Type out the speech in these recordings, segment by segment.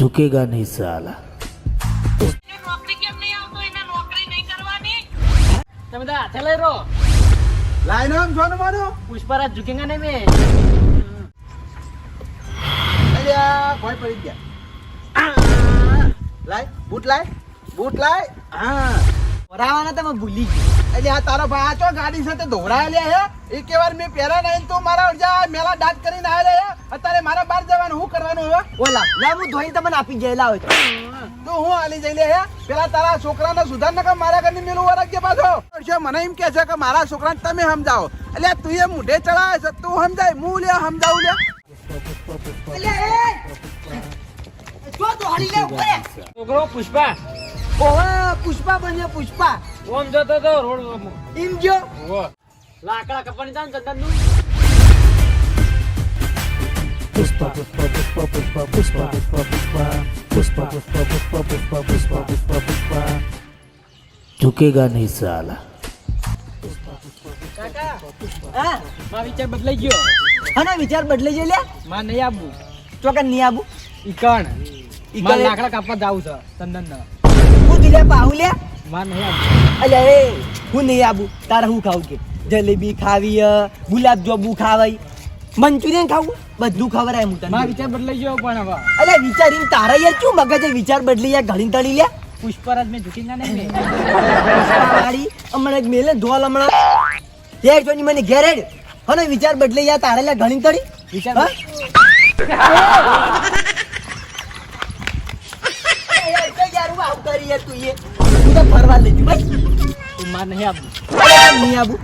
झुकेगा नहीं साला તમે તો હાથે લઈ રહો. લાઈન આમ જોન મારો પુષ્પરાજ ઝુકેંગા ને મે. અલ્યા કોઈ પડી ગયા. લાઈ બૂટ લાઈ બૂટ લાઈ હા. પરાવાના તમે ભૂલી ગયા. એટલે આ તારો ભાઈ આ ચો ગાડી સાથે ધોવડાયેલા હે? એક વાર મેં પહેરા નહીં તો મારા અડધા મેલા દાંત કરીને આવેલા હે. અત્યારે મારા બહાર જવાનું શું કરવાનું હવે? ઓલા લા હું તમને આપી ગયેલા હોય તો. હું હાલી લે હે? પેલા તારા છોકરાને સુધાર નકર મારા ઘરની મેલું વરગજે પાછો? મને એમ કે છે કે મારા છોકરાને તમે સમજાવો. એટલે તું એ મુઢે ચડાવે છે તું સમજાય હું લે સમજાવું લે. છોકરો Pushpa Ola, puspa banyak Pushpa. Om jatuh tuh, rodo kamu. Injo. Wah. Laka-laka anjir dan dulu. pushpa pushpa pushpa pushpa pushpa pushpa pushpa pushpa pushpa pushpa pushpa. puspa, puspa, puspa. Cukega nih salah. Kakak, ah, mau bicara berdua juga? Hah, mau bicara berdua juga? Mana ya bu? Cuma kan niabu? Ikan. Ikan. Mana kakak kapan tahu sa? Tandan હું દિલે પાહુ લે માં નહીં આવું અલ્યા એ હું નહીં આબુ તારે હું ખાવું કે? જલેબી ખાવી ગુલાબ જાંબુ ખાવાય. મંચુરિયન ખાવું? બધું ખબર હું તને. મારા વિચાર બદલાઈ ગયો પણ હવે. અલ્યા વિચારીને તારા યાર શું મગજે વિચાર બદલી યાર ઘણી તળી લે. પુષ્પરાજ મેં ઝુકેંગા નહીં મેં. વાળી હમણાં જ મેલે ધોલ હમણાં. એક જોની મને ઘેરેડ હને વિચાર બદલી યાર તારે લે ઘણી તળી. વિચાર હા? એ યાર, કઈ યાર હું આવું કરી યાર તું એ. હું તો ફરવા લઈ જઉં બસ. તું માં નહીં આવું. નહીં આબુ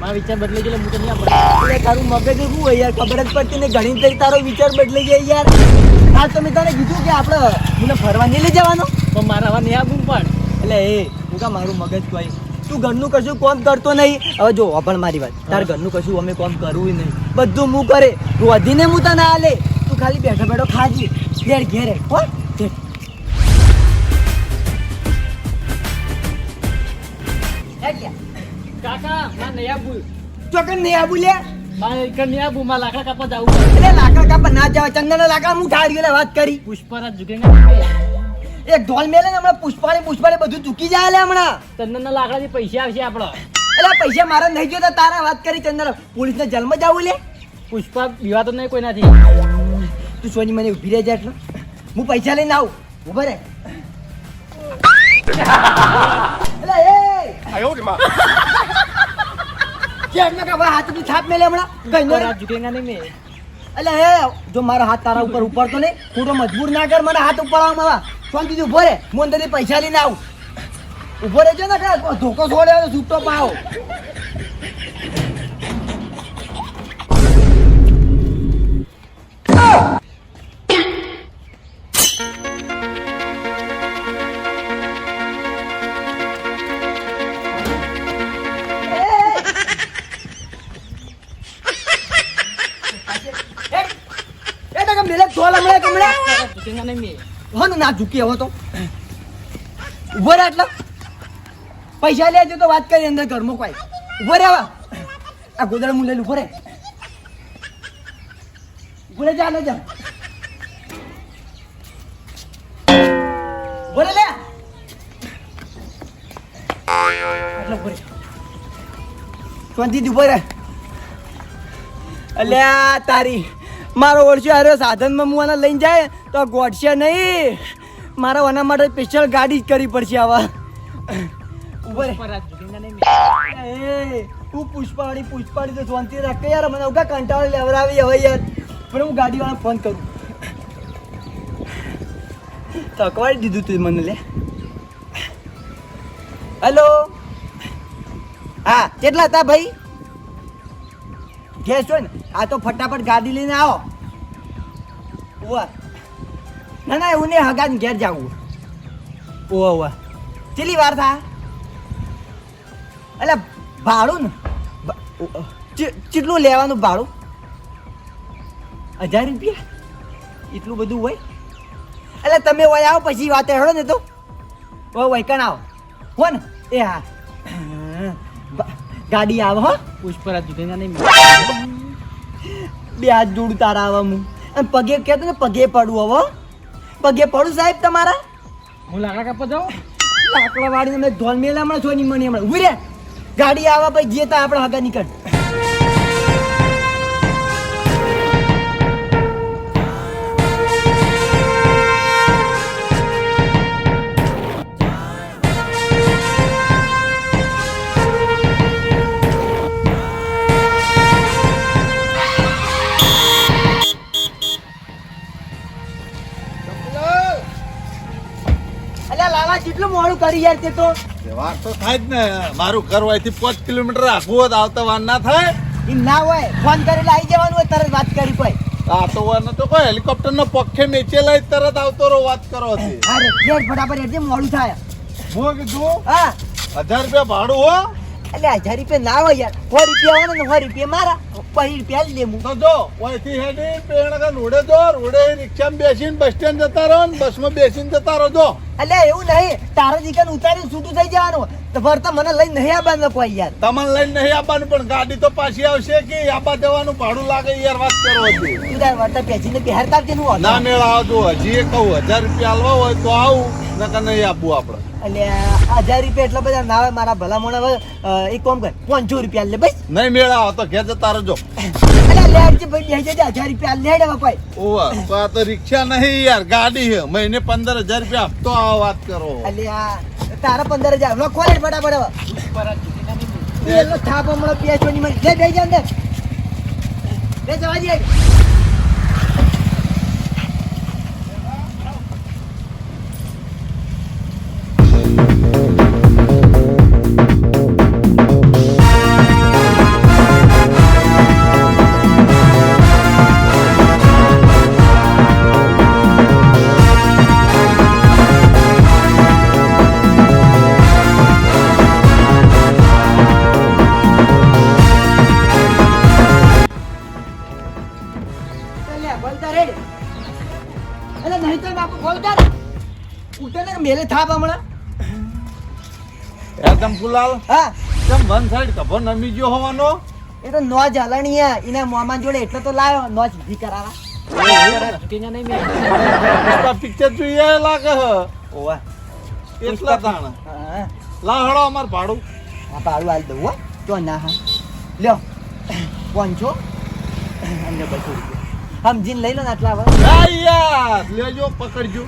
માં વિચાર બદલાઈ ગયો હું તો નહીં આપું એટલે તારું મગજ શું હોય યાર ખબર જ પડતી ને ઘણી તરી તારો વિચાર બદલાઈ જાય યાર. આજ તમે તને કીધું કે આપણે મને ફરવા નહીં લઈ જવાનો. પણ મારા હવે નહીં આવું પણ. એટલે એ હું કા મારું મગજ કોઈ તું ઘરનું કશું કોમ કરતો નહીં. હવે જો પણ મારી વાત. તાર ઘરનું કશું અમે કોમ કરવું નહીં. બધું હું કરે. વધીને હું તને આલે. તું ખાલી બેઠો બેઠો ખાજી. ઘેર ઘેર હેડ, નહીં આવું ચોકન નહીં લે નહીં લાકડા કાપવા જાવું એટલે લાકડા કાપા ના જવા ચંદન લાકડા હું ઠારી વાત કરી. પુષ્પરાજ ઝુકેંગા નહીં એક ઢોલ મેલે ને હમણાં પુષ્પાળી પુષ્પાળી બધું ચૂકી જાય લે હમણાં. ચંદનના લાકડાથી પૈસા આવશે આપણો એટલે પૈસા મારા નહીં જોતા તારા વાત કરી ચંદન. પોલીસને જન્મ જાવું લે? પુષ્પા વિવાતો નહીં કોઈ નથી તું સોની મને ઊભી રહેજે એટલે હું પૈસા લઈને આવું. ઊભા રે એટલે એ. ને કે ભાઈ હાથ તું છાપ મેલે હમણાં? કઈ નો ઝુકેંગા નહીં મેં એટલે હે જો મારા હાથ તારા ઉપર ઉપર તો નહીં ખોટો મજબૂર ના કર મને હાથ ઉપાડવામાં આવા. શાંતિથી ઊભો રે હું અંદરથી પૈસા લઈને આવું. ઊભો રહેજો ને કે ધોકો છોડે તો છૂટો પાવ એ ના ઝૂકી હવે તો. ઊભો રહે એટલે. પૈસા લેજો તો વાત કરી અંદર ઘરમાં કોઈ. ઊભો રહે આ ગોદળ મું ઊભો રહે. ઊભો રહે જા જા. ઊભો લે. આટલો ઊભો રહે. અલ્યા, તારી. મારો ઓળખ્યો હારે સાધનમાં મુવાના લઈને જાય. તો ગોઠશે નહીં. મારા આના માટે સ્પેશિયલ ગાડી જ કરવી પડશે આવા. ઉપર એ, તું પુષ્પાવાળી પુષ્પાવાળી તો શાંતિ રાખે યાર, મને ઉગા કંટાળો લેવડાવી હવે યાર. પણ હું ગાડીવાળા ફોન કરું. તકવાડી દીધું તું મને, લે. હેલો હા, કેટલા હતા ભાઈ? ગેસ હોય ને, આ તો ફટાફટ ગાડી લઈને આવો. ઓવા ના ના એવું નહીં હગા ઘેર જાવું. ઓહ ઓહ કેટલી વાર થા? એટલે ભાડું ને? કેટલું લેવાનું ભાડું? હજાર રૂપિયા? એટલું બધું હોય? એટલે તમે હોય આવો પછી વાત હેડો ને તો. ઓ વૈકણ આવો? હો ને એ હા. ગાડી આવો હો. પુષ્પરાજ જુદેના નહીં બે હાથ જોડું તારા આવા હું અને પગે કહેતો ને પગે પડવું હવે પગે પડું સાહેબ તમારા? હું લાકડા કાપવા જાઉં? લાકડા વાળીને મેં ધોલ મેલા હમણાં નહીં મને હમણાં. ઊભી રે. ગાડી આવા પછી જે તા આપણે આગળ નીકળ. મોડું કરી યાર તે તો. વાર તો થાય જ ને. મારું ઘર હોયથી પાંચ કિલોમીટર રાખવું હોત આવતો વાર ના થાય. એમ ના હોય. ફોન કરેલા આવી જવાનું હોય તરત વાત કરી કોઈ. આ તો વાર તો કોઈ હેલિકોપ્ટર નો પક્ષે નીચે લઈ તરત આવતો રહો વાત કરો છે હા ફટાફટ એટલે મોડું થાય. હું કીધું? હા. હજાર રૂપિયા ભાડું હો. એટલે હજાર રૂપિયા ના હોય યાર. સો રૂપિયા હોય ને સો રૂપિયા મારા. પછી રૂપિયા લે લેવું. તો જો અહીંથી હેડી પેણકા રોડે જો રોડે રિક્ષામાં બેસીને બસ સ્ટેન્ડ જતા રહો ને બસમાં બેસીને જતા રહો જો. એટલે એવું નહીં. તારા દીકરાને ઉતારીને છૂટું થઈ જવાનું. તો ફરતા મને લઈને નહીં આવવાનું કોઈ યાર. તમને લઈને નહીં આવવાનું પણ ગાડી તો પાછી આવશે કે આબા જવાનું ભાડું લાગે યાર વાત કરો હતી તું તાર વર્તા પેચીને બિહાર તારજે નું ના મેળા આવજો હજી એ કહું હજાર રૂપિયા આલવા હોય તો આવું. નકર નહીં આપવું આપણે? એટલે હજાર રૂપિયા એટલા બધા ના હોય મારા ભલા મોણા હવે એક કામ કર પાંચસો રૂપિયા લે બસ નહીં મેળ આવો તો ઘેર જતા રહેજો. એટલે લે આવજે ભાઈ લઈ જજે હજાર રૂપિયા લે હવે કોઈ. ઓવા તો આ તો રિક્ષા નહીં યાર ગાડી છે. મહિને પંદર હજાર રૂપિયા આપતો આ વાત કરો. એટલે તારા પંદર હજાર. લખો ને ફટાફટ થાપ હમણાં લે બે જા અંદર લે જવા દે. બોલતા નહીં તો બાપુ બોલતા ઉઠે ને મેલે થાપ હમણાં. એકદમ ફુલાલ? હા. તમ વન સાઈડ કભો નમી ગયો હોવાનો? એ તો નો જલણીયા એના મોમાન જોડે એટલો તો લાયો નો જીધી કરાવા. પિક્ચર જોઈએ લાગે હ? ઓવા. એટલા તાણ. હા. લા હળો અમાર ભાડું. આ ભાડું હાલ દઉં હો. તો ના હા. લ્યો. પાંચસો અને બસો રૂપિયા. સમજીને લઈ લો ને આટલા લેજો પકડજો.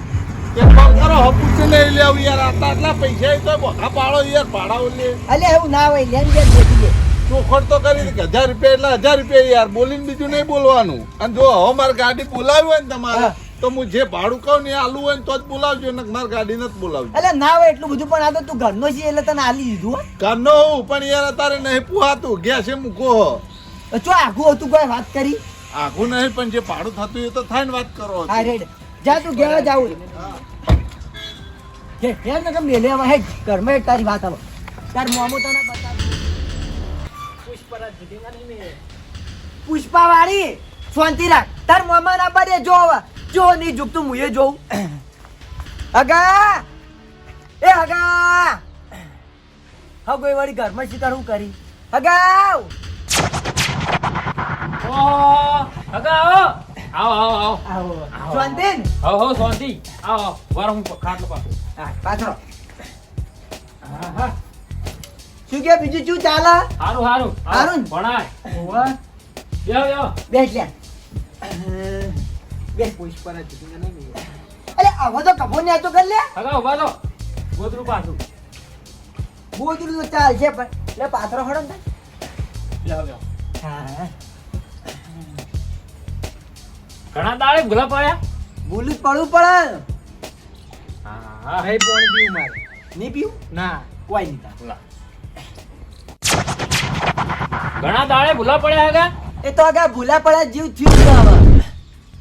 કામ કરો હપુચે લેવું યાર આટલા આટલા પૈસા એ તો બોખા પાડો યાર ભાડા લે. અલ્યા એવું ના હોય લેન દેન દેખી લે. ચોખડ તો કરી કે હજાર રૂપિયા એટલે હજાર રૂપિયા યાર બોલીને બીજું નહીં બોલવાનું. અને જો હવે મારે ગાડી બોલાવી હોય ને તમારે તો હું જે ભાડું કહું ને એ આલું હોય તો જ બોલાવજો ને મારે ગાડી નથી બોલાવજો એટલે ના હોય એટલું બધું પણ આ તો તું ઘરનો છે એટલે તને આલી દીધું કાનો હું પણ યાર અત્યારે નહીં પુહાતું ગેસે મૂકો હો. ચો આખું હતું કોઈ વાત કરી? આખું નહીં પણ જે ભાડું થતું એ તો થાય ને વાત કરો. જા તું ઘેર જાવું ને કેમ તારી વાત હવે તાર મોમો તને બતાવ પુષ્પરાજ ચૂંટીને નહીં મેં પુષ્પા વાળી શાંતિ રાખ. તાર મોમા ના બારે જો હવે, જો નહીં ઝૂકતું, હું એ જોઉં. અગા! એ અગા! હા, કોઈ વાળી ઘરમાં શિકાર હું કરી? અગાઉ! ઓ હગા આવો આવો આવો. આવો શાંતિન હો હો શાંતિ આવો વાર હું ખાટલો પાછો હા પાછો શું કે બીજું શું ચાલે? હારું હારું. હારું ભણાય. ઓવા યો યો બેસ લે બેસ પર નહીં અરે આવો તો કપો ને તો કર લે. હગા ઊભા તો ગોદરું પાછું. બોજરું તો ચાલશે પણ લે પાથરો હડો ને લ્યો હા. ઘણા દાડે ભૂલા પડ્યા? ભૂલી પડવું પડે. હા હા પાણી પીવું મારે. નહીં પીવું? ના. કોઈ નહીં. ભૂલા. ઘણા દાડે ભૂલા પડ્યા હગા એ તો આગળ ભૂલા પડ્યા જીવ થયું હવે.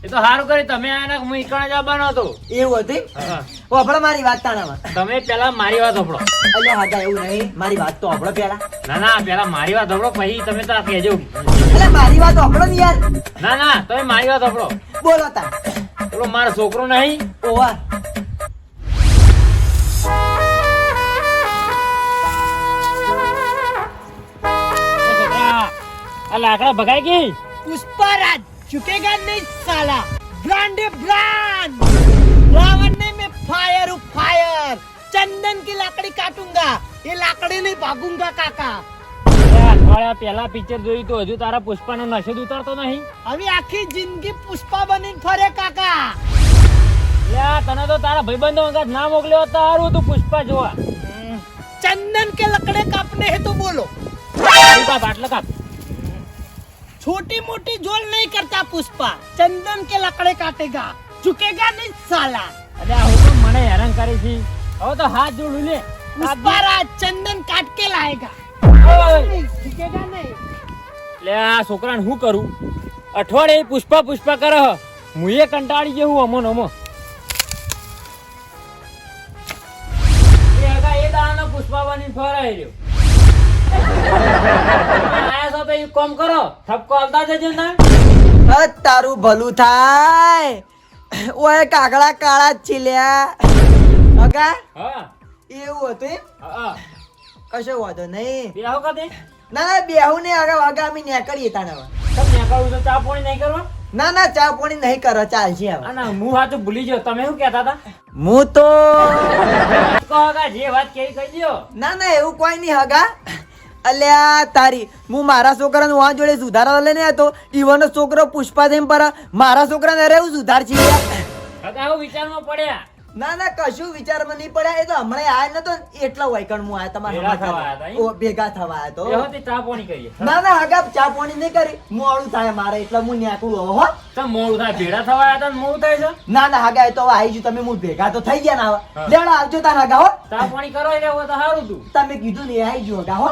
એ તો સારું કરી તમે આના હું ઈકણ જવાનો હતો. એવું હતું હા. વાપરો મારી વાત તાણામાં. તમે પેલા મારી વાત હપડો અલ્યા હાજા એવું નહીં. મારી વાત તો હંભળો પેલા. ના ના પેલા મારી વાત હપડો પછી તમે તો કહેજો. અલ્યા મારી વાત હંભળો ને યાર. ના ના તમે મારી વાત હપડો બોલો તા બોલો મારો છોકરો નહીં. ઓવા લાકડા ભગાઈ ગઈ? પુષ્પરાજ. ચૂકેગા નહીં સાલા બ્રાન્ડ બ્રાન્ડ रावण नहीं मैं फायर हूँ फायर चंदन की लकड़ी काटूंगा ये लकड़ी नहीं भागूंगा काका એ અઠવાડિયા પહેલા પિક્ચર જોયું તો હજુ તારા પુષ્પાનો નશો જ ઉતરતો નહીં अभी आखी जिंदगी पुष्पा बनी फरे काका લે આ તને તો તારા ભાઈબંધો અંગાત ના મોકલ્યો હોત તો સારું હતું પુષ્પા જોવા चंदन के लकड़े काटने हैं तो बोलो તું કાપ આટલે કાપ छोटी मोटी जोल नहीं करता पुष्पा चंदन के लकड़े काटेगा झुकेगा नहीं साला અરે આ હું તો મને હેરાન કરી છે હવે તો હાથ જોડું લે पुष्पा राज चंदन काट के लाएगा ઓય! नहीं झुकेगा नहीं લે આ છોકરાને શું કરું અઠવાડિયે પુષ્પા પુષ્પા કરે હ. હું એ કંટાળી જેવું અમો ને અમો એ હગા એ દાડાનો પુષ્પા બની ફરાઈ રહ્યો આયા છો તો એ કામ કરો. ઠપકો આલતા જજો ના. તારું ભલું થાય. ઓય કાગડા કાળા જ છીલ્યા. અગા એવું હતું એમ? કશો વાંધો નહીં. બેહો કદે ના ના બેહું ને આગળ અમે નીકળીએ તાને. તમને કહું તો ચા પાણી નહીં કરવા? ના ના ચા પાણી નહીં કરો ચાલશે હવે. ના હું તો ભૂલી ગયો. તમે શું કહેતા હતા? હું તો કહો જે વાત કેવી કહી દો ના ના એવું કોઈ નહીં હગા અલ્યા તારી, હું મારા છોકરાને વાં જોડે સુધારા લઈને હતો ઈવનનો છોકરો પુષ્પા થઈને પર મારા છોકરાને અરે હું સુધાર છે હગા વિચારમાં પડ્યા. ના ના કશું વિચારમાં નહીં પડ્યા. એ તો હમણાં આયા નતો એટલા વૈકણ હું આયા તમારા ભેગા થવા આયા ભેગા તો. ચા પાણી કરીએ. ના ના હગા ચા પાણી નહીં કરી. મોડું થાય મારે એટલે હું ન્યાકું હો. તો મોડું થાય ભેડા થવા આયા ને મોડું થાય છે? ના ના હગા એ તો આવી ગયું તમે હું ભેગા તો થઈ ગયા ના લેડો આવજો તાર હગા હો. ચા પાણી કરો એટલે તો સારું તું. તમે કીધું ને આવી જો હગા હો.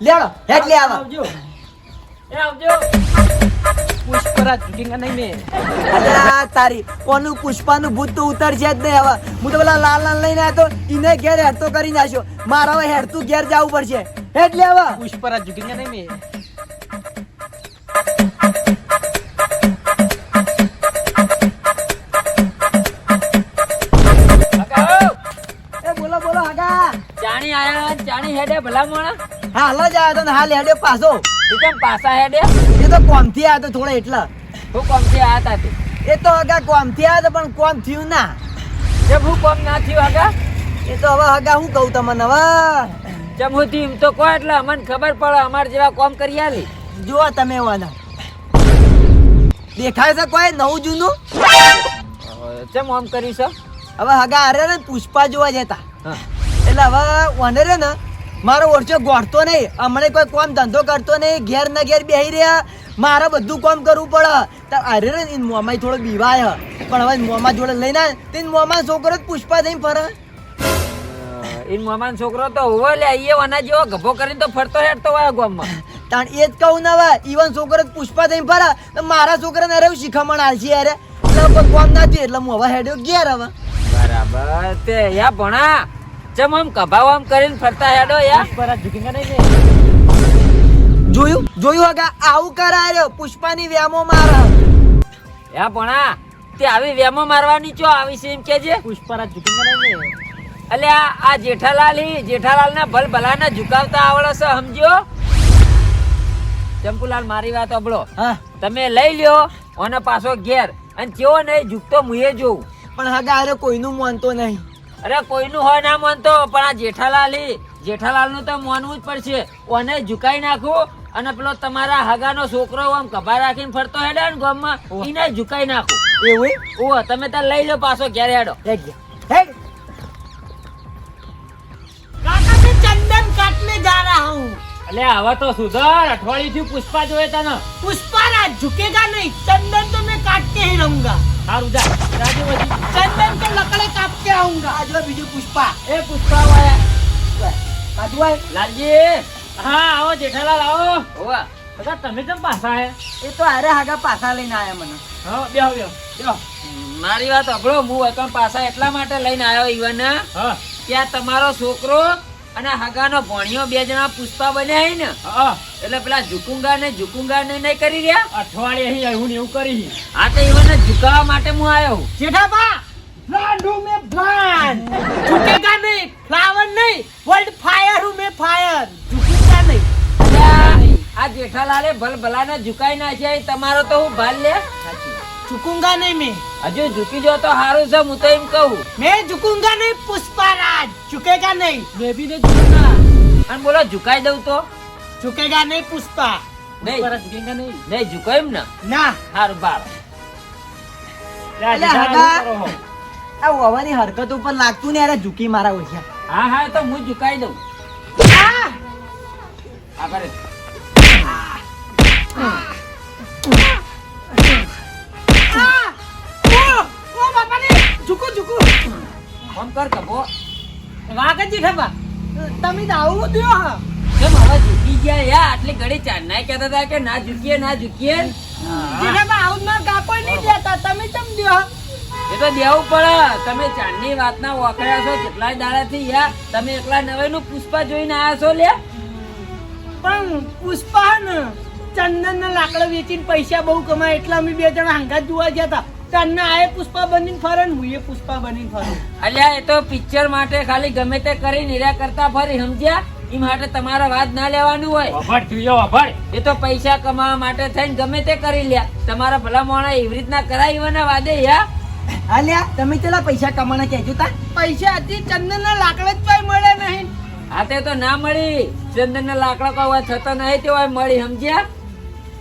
લેડો એટલે આવો. આવજો. એ આવજો. પુષ્પરાજ ઝૂકેગા નહીં મેં. અલ્યા તારી કોનું પુષ્પાનું ભૂત તો ઉતરશે જ નહીં હવે. હું તો પેલા લાલ લાલ લઈને આવ્યો ઈને ઘેર હેડતો કરી નાખ્યો મારા હવે હેડતું ઘેર જવું પડશે. હેડ હવે. પુષ્પરાજ ઝૂકેગા નહીં મેં. બોલો બોલો આગા. ચાણી આયા ચાણી હેડે ભલા મોણા. હાલ જ આવ્યો તો હાલ હેડે પાછો. તું કેમ પાછા હેડે? એ તો કોમથી આવ્યો થોડા થોડો એટલા. હું કોમથી આયા તા એ તો હગા કોમથી આવ્યો પણ કોમ થયું ના. જેમ હું કોમ ના થયું હગા? એ તો હવે હગા હું કહું તમને હવે? જેમ હું થયું? તો કહો એટલે અમને ખબર પડે અમાર જેવા કોમ કરી આલી. જુઓ તમે વાના દેખાય છે કોઈ નવું જૂનું? જેમ આમ કરી છે? હવે હગા અરે ને પુષ્પા જોવા જતા. એટલે હવે વને ને મારો ઓરચો ગોઠતો નહીં. હમણે કોઈ કોમ ધંધો કરતો નહીં. ઘેર ના ઘેર બેહી રહ્યા. મારે બધું કોમ કરવું પડે. તો અરે રે મોમાં થોડો બીવાય. હ. પણ હવે મોમાં જોડે લઈને તે મોમાં છોકરો જ પુષ્પા થઈને ફરે. ઇન મામાનો છોકરો તો હોવે લે. એ વના જેવો ગભો કરીને તો ફરતો હેડતો હોય ગામમાં. તાણ એ જ કહું ને હવે ઈવન છોકરો પુષ્પા થઈને ફરે. તો મારા છોકરાને અરે શીખામણ આલશે અરે. કોમ ના થયું એટલે હું હવે હેડ્યો ઘેર હવે. બરાબર. તે યા ભણા જેમ આમ કભાવ આમ કરીને ફરતા હેડો યા જોયું? જોયું હગા? આવું કરાયો પુષ્પાની વ્યામો મારા. યા ભણા તે આવી વેમો મારવાની ચો આવી છે એમ કેજે? પુષ્પરાજ અલે આ આ જેઠાલાલ હી જેઠાલાલ ના ભલ ભલાના ઝુકાવતા આવડે છે સમજ્યો? ચંપુલાલ મારી વાત અબળો હા. તમે લઈ લ્યો અને પાછો ઘેર. અને કેવો નહીં ઝૂકતો મુએ જોઉં. પણ હગા અરે કોઈનું માનતો નહીં. અરે કોઈનું હોય ના માનતો પણ આ જેઠાલાલી જેઠાલાલનું તો માનવું જ પડશે. ઓને ઝુકાઈ નાખું અને પેલો તમારા હગાનો છોકરો આમ કભા રાખીને ફરતો હેડે ને ગામમાં એને ઝુકાઈ નાખું. એવું ઓ તમે તાર લઈ લો પાછો ક્યારે હેડો. લઈ ચંદન કાટને જા રહા હું. અલે હવે તો સુધર અઠવાડિયું પુષ્પા જોયે તને. પુષ્પા ઝુકેગા નહીં ચંદન તો મેં કાટતે હી રહુંગા. સારું જા. જાજો પછી ચંદન તો લકડે કાપ કે આઉંગા. આજવા બીજું પુષ્પા. એ પુષ્પા વાય વાયા કાજુવાય. લાલજી. હા આવો જેઠાલાલ આવો. હોવા. બધા તમે કેમ પાછા હે એ તો અરે હાગા પાછા લઈને આયા મને. હા બેહો બેહો. બેહો. મારી વાત અભળો હું એકમ પાછા એટલા માટે લઈને આવ્યો ઈવન હા. ત્યાં તમારો છોકરો અને હગાનો ભણિયો બે જણા પુષ્પા બન્યા ને? એટલે પેલા ઝુકુંગા ને ઝુકુંગા ને નહીં કરી રહ્યા? અઠવાડિયે અહીં આવ્યું ને એવું કરી આ તો એવાને ઝુકાવા માટે હું આવ્યો જેઠાબા બ્લાન્ડ રૂમ મે બ્લાન્ડ ઝુકેગા નહીં ફ્લાવર નહીં વર્લ્ડ ફાયર રૂમ મે ફાયર ઝુકેગા નહીં. આ જેઠાલાલે ભલ ભલાને ઝુકાઈ નાખ્યા તમારો તો હું ભાલ લે. સાચી. ઝુકુંગા નહીં મેં. હજુ ઝુકી જો તો સારું છે હું તો એમ કહું. મેં ઝુકુંગા નહીં પુષ્પારાજ. ઝુકેગા નહીં. બેબી ને ઝુકના અને બોલો ઝુકાઈ દઉં તો? ઝુકેગા નહીં પુષ્પા. હરકત ઉપર લાગતું ને ઝુકી મારા ઓછા. હા હા તો હું ઝુકાઈ દઉં. તમે તો આવું થયો નહીં દેતા તમે કેમ દો એ તો દેવું પડે તમે ચાંદની વાતના ઓકળ્યા છો કેટલાય દાડાથી યાર તમે એકલા નવાઈનું પુષ્પા જોઈને આવ્યા છો લે પણ પુષ્પા ને ચંદન ના લાકડા વેચીને પૈસા બહુ કમાય. એટલા અમે બે જણા હંગાત જોવા ગયા હતા. તને આએ પુષ્પા બનીને ફરે ને હું પુષ્પા બનીને ફરું. અલ્યા એ તો પિક્ચર માટે ખાલી ગમે તે કરી નિર્યા કરતા ફરી સમજ્યા? એ માટે તમારા વાત ના લેવાનું હોય. એ તો પૈસા કમાવા માટે થઈને ગમે તે કરી લ્યા. તમારા ભલા મોણા એવી રીતના કરાય એવાના વાદે યા? અલ્યા તમે પેલા પૈસા કમાણા કહેજો તા પૈસા હતી ચંદન ના લાકડા જ કોઈ મળે નહીં. આ તે તો ના મળી. ચંદન ના લાકડા કોઈ હોય થતો નહીં તે હોય મળી સમજ્યા?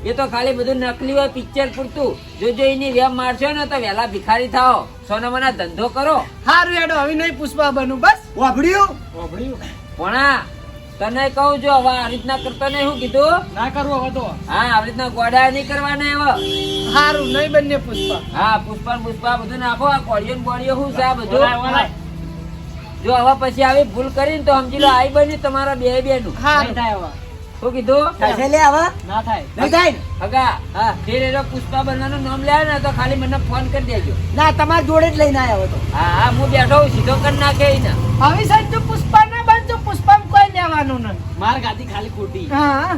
એ તો ખાલી બધું નકલી હોય પિક્ચર પૂરતું. જો જો એની વેમ મારશો ને તો વેલા ભિખારી થાઓ. સોનામાના ધંધો કરો. હારું એડો હવે નહીં પુષ્પા બનું બસ. વાભડ્યું ભણા તને કહું જો હવે આ રીતના કરતો નહીં હું કીધું? ના કરવું હવે તો. હા આવી રીતના ગોડા નહીં કરવાના હવે હારું નહીં બંને પુષ્પા હા પુષ્પા પુષ્પા બધું નાખો આ કોળિયો ને બોળીઓ શું છે આ બધું? જો હવે પછી આવી ભૂલ કરીને તો સમજી લો આઈ બની તમારા બે બે નું હારું શું કીધું? થશે લે હવે. ના થાય. નહીં થાય હગા હા. ફેર પુષ્પા બનવાનું નામ લે ને તો ખાલી મને ફોન કરી દેજો. ના તમારા જોડે જ લઈને આવ્યો તો હા હા હું બેઠો સીધો કરી નાખે એને. હવે સાહેબ જો પુષ્પા ના બનજો પુષ્પા કોઈ લેવાનું નહીં. માર ગાદી ખાલી ખોટી. હા.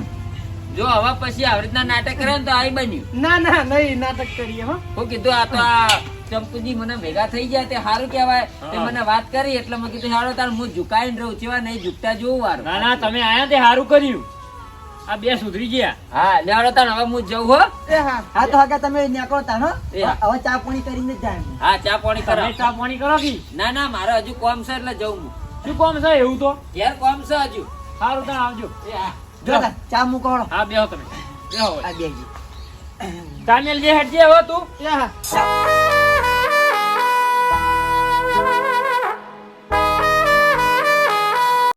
જો હવે પછી આવી રીતના નાટક કરે ને તો આઈ બન્યું. ના ના નહીં નાટક કરીએ હો. હું કીધું આ તો આ ચંપુજી મને ભેગા થઈ ગયા તે સારું કહેવાય. તે મને વાત કરી એટલે મેં કીધું સારો તાર હું ઝુકાઈને રહું છું નહીં ઝુકતા જોવું વારું. ના ના તમે આયા તે સારું કર્યું. આ બે સુધરી ગયા. હા લેવાડો તાર હવે હું જઉં હો. એ હા. હા તો હગા તમે નીકળો તા હો. હવે ચા પાણી કરીને જ જાય હા ચા પાણી કરો ચા પાણી કરો કી? ના ના મારે હજુ કોમ છે એટલે જઉં હું. શું કોમ છે એવું તો? ઘેર કોમ છે હજુ. સારું તમે આવજો. એ હા. જો ચા મૂકો હા બેહો તમે. બેહો આ બેજી ચાનેલ જે હટજે હો તું. એ હા.